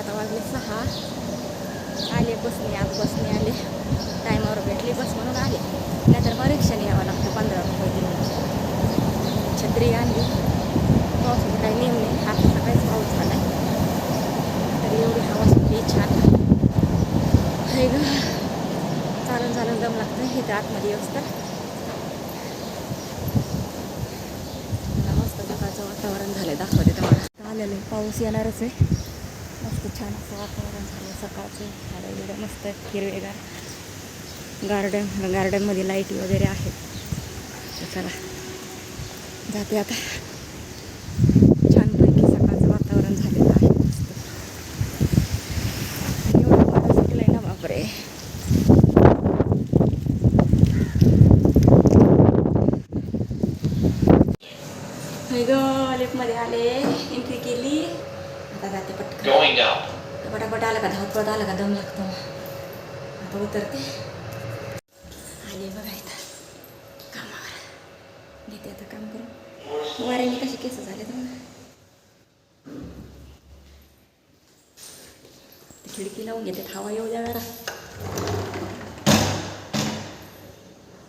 आता वाजले सहा. आले बसने आज बसने आले. टायमावर भेटली बस म्हणून आले. नाहीतर मग यावं लागतं पंधरा रुपये दिवस छत्री आणली. पाऊस काही नेम नाही. हा सकाळीच पाऊस झाला तर एवढी हवा सुटली छान. हे ग. चालून चालून दम लागतं. हे तर आतमध्ये व्यवस्था मस्त सकाळचं वातावरण झालं दाखवते तुम्हाला. आलेलं आहे. पाऊस येणारच आहे. मस्त छान असं वातावरण झालं सकाळचं झाडं बिडं मस्त हिरवेगार गार्डन गार्डनमध्ये लाईटी वगैरे आहेत. चला जाते आता. छानपैकी सकाळचं वातावरण झालेलं आहे. मस्त एवढं वारं ना बापरे. हाय ग लिफ्टमध्ये आले एंट्री केली. आता जाते पटकन. पटापट आलं का? धावपट आलं का? दम लागतो. आता उतरते. आले बघा इथं. कामावर. घेते आता काम करून. वाऱ्याने कसे केस झाले तर खिडकी लावून घेते. हवा येऊ द्या जरा.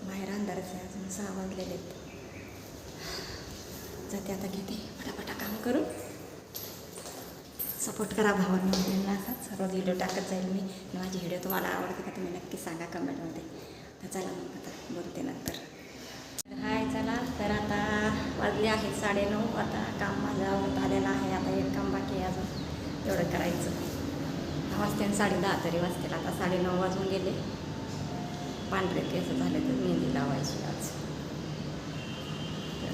बाहेर अंधारच आहे अजून सहा वाजलेले आहेत. जाते आता घेते. पटापटा काम करून. सपोर्ट करा भावांना बहिणींना असाच रोज व्हिडिओ टाकत जाईल मी. आणि माझी व्हिडिओ तुम्हाला आवडते का तुम्ही नक्की सांगा कमेंटमध्ये. तर चला मग आता बोलते नंतर. हाय चला. तर आता वाजले आहेत साडेनऊ. आता काम माझं आवडत आलेलं आहे. आता एक काम बाकी आहे अजून. तेवढं करायचं. वाजते आणि साडे दहा तरी वाजतील. आता साडेनऊ वाजून गेले. पांढरे केस झाले तर मेहंदी लावायची आज. तर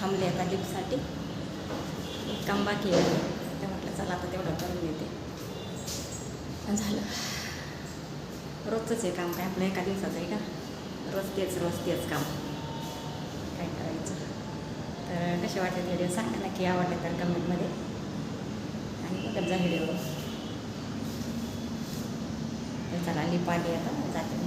थांबले आता लिपसाठी काम बाकी आहे ते म्हटलं चला आता तेवढं करून येते. झालं. रोजचंच आहे काम काय आपलं एका दिवसाचं आहे का? रोज तेच रोज तेच काम. काय करायचं? तर कसे वाटले व्हिडिओ सांगा नक्की आवडले तर कमेंटमध्ये. आणि बघत जा व्हिडिओ तर चला लिपाली आता जाते.